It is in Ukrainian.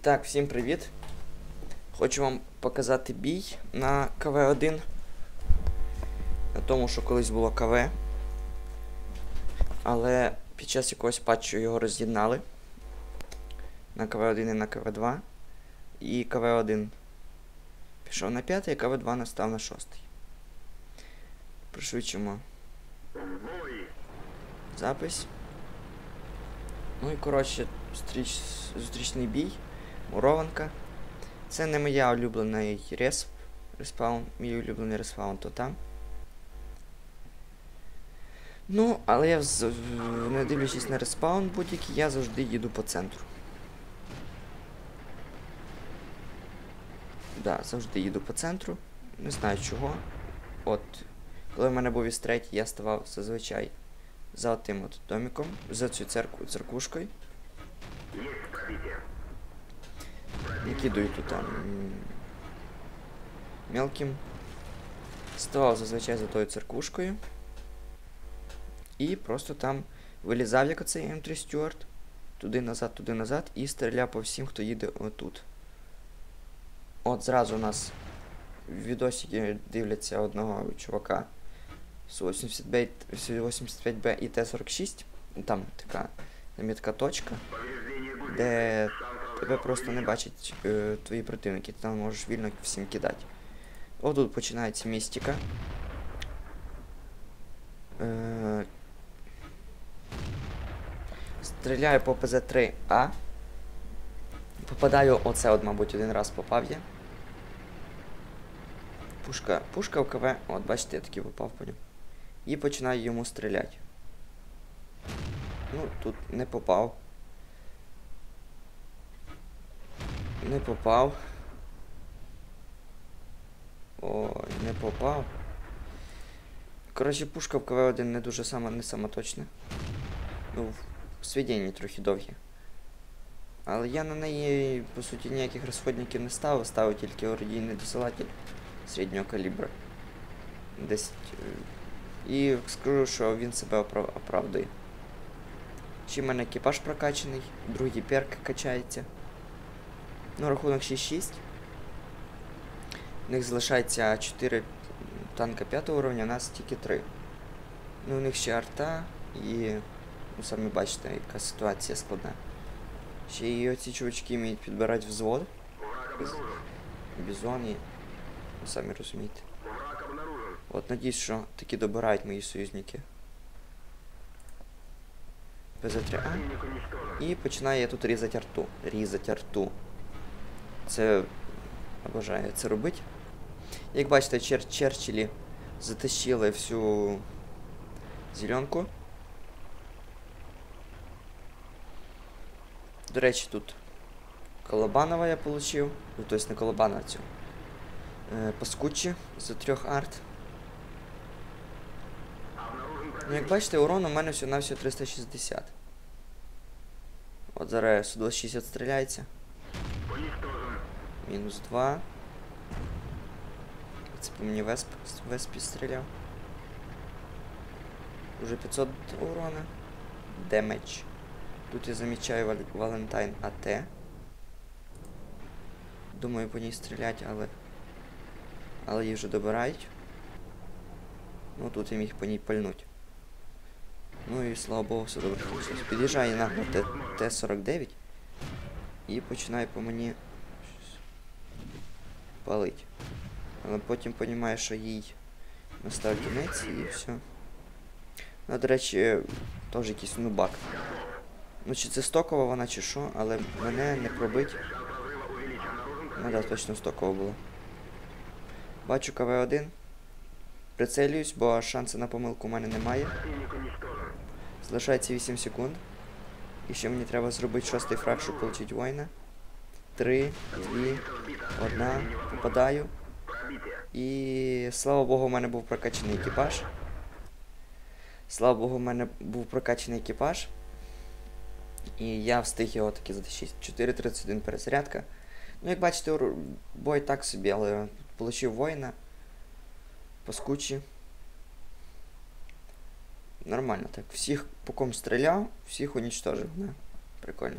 Так, всім привіт. Хочу вам показати бій на КВ-1. На тому, що колись було КВ. Але під час якогось патчу його роз'єднали. На КВ-1 і на КВ-2. І КВ-1 пішов на 5, а КВ-2 настав на 6. Пришвидшимо запись. Ну і коротше, зустріч, зустрічний бій. Мурованка. Це не моя улюблений респ. Респаун. Мій улюблений респаун то там. Ну, але я не дивлячись на респаун будь-який, я завжди їду по центру. Да, завжди їду по центру. Не знаю чого. От, коли в мене був із третій, я ставав зазвичай за тим от домиком, за цю церкву, церквушкою. Накидую тут там мелким. Ставав зазвичай за тою церквушкою. І просто там вилізав як оцей М3 Стюарт. Туди назад, туди назад і стріляв по всім, хто їде отут. От зразу у нас відосики дивляться одного чувака з 85, з 85B і Т-46. Там така намітка точка, де тебе просто не бачать е, твої противники, ти там можеш вільно всім кидати. Отут починається містика. Е, стріляю по ПЗ-3А. Попадаю, оце от, мабуть, один раз попав я. Пушка, пушка в КВ, от, бачите, я таки попав по ньому. І починаю йому стріляти. Ну, тут не попав. Не попав. Ой, не попав. Коротше, пушка в КВ-1 не дуже сама, не сама точна. Ну, в свідінні трохи довгі. Але я на неї, по суті, ніяких розходників не ставив, ставив тільки орудійний досилатель середнього калібра. 10. е, І скажу, що він себе опра- оправдує. Ще в мене екіпаж прокачаний, другий перк качається. Ну, рахунок 6-6. У них залишається 4 танка 5 уровня, у нас тільки 3. Ну, у них ще арта і. Ну, самі бачите, яка ситуація складна. Ще і оці чувачки вміють підбирати взвод. Бізон і. Ви самі розумієте. От надіюсь, що таки добирають мої союзники. ПЗ-3А. І починаю я тут різати арту. Різати арту. Це обожаю це робити. Як бачите, чер Черчиллі затащили всю зеленку. До речі, тут Колобанова я получив. Ну, тобто не Колобанова цю. Е, Паскучі за трьох арт. Ну, як бачите, урон у мене всього на всього 360. От зараз Су-260 стріляється. Мінус 2. Це по мені Весп, Веспі стріляв. Уже 500 урона. Демедж. Тут я замічаю Вал- Валентайн АТ. Думаю по ній стріляти, але. Але її вже добирають. Ну тут я міг по ній пальнуть. Ну і слава Богу, все добре. Під'їжджає нагло Т- Т-49 і починає по мені палить. Але потім розуміє, що їй настав кінець і все. Ну, до речі, теж якийсь нубак. Ну чи це стокова вона, чи що, але мене не пробить. Ну да, точно стокова була. Бачу КВ-1. Прицелююсь, бо шансу на помилку у мене немає. Залишається 8 секунд. І ще мені треба зробити шостий фраг, щоб отримати воїна. Три, дві, одна. Попадаю. І слава Богу, у мене був прокачаний екіпаж. Слава Богу, у мене був прокачаний екіпаж. І я встиг його таки затащити. 4.31 перезарядка. Ну, як бачите, бой так собі, але получив воїна. Паскучі. Нормально так. Всіх по ком стріляв, всіх уничтожив. Да? Прикольно.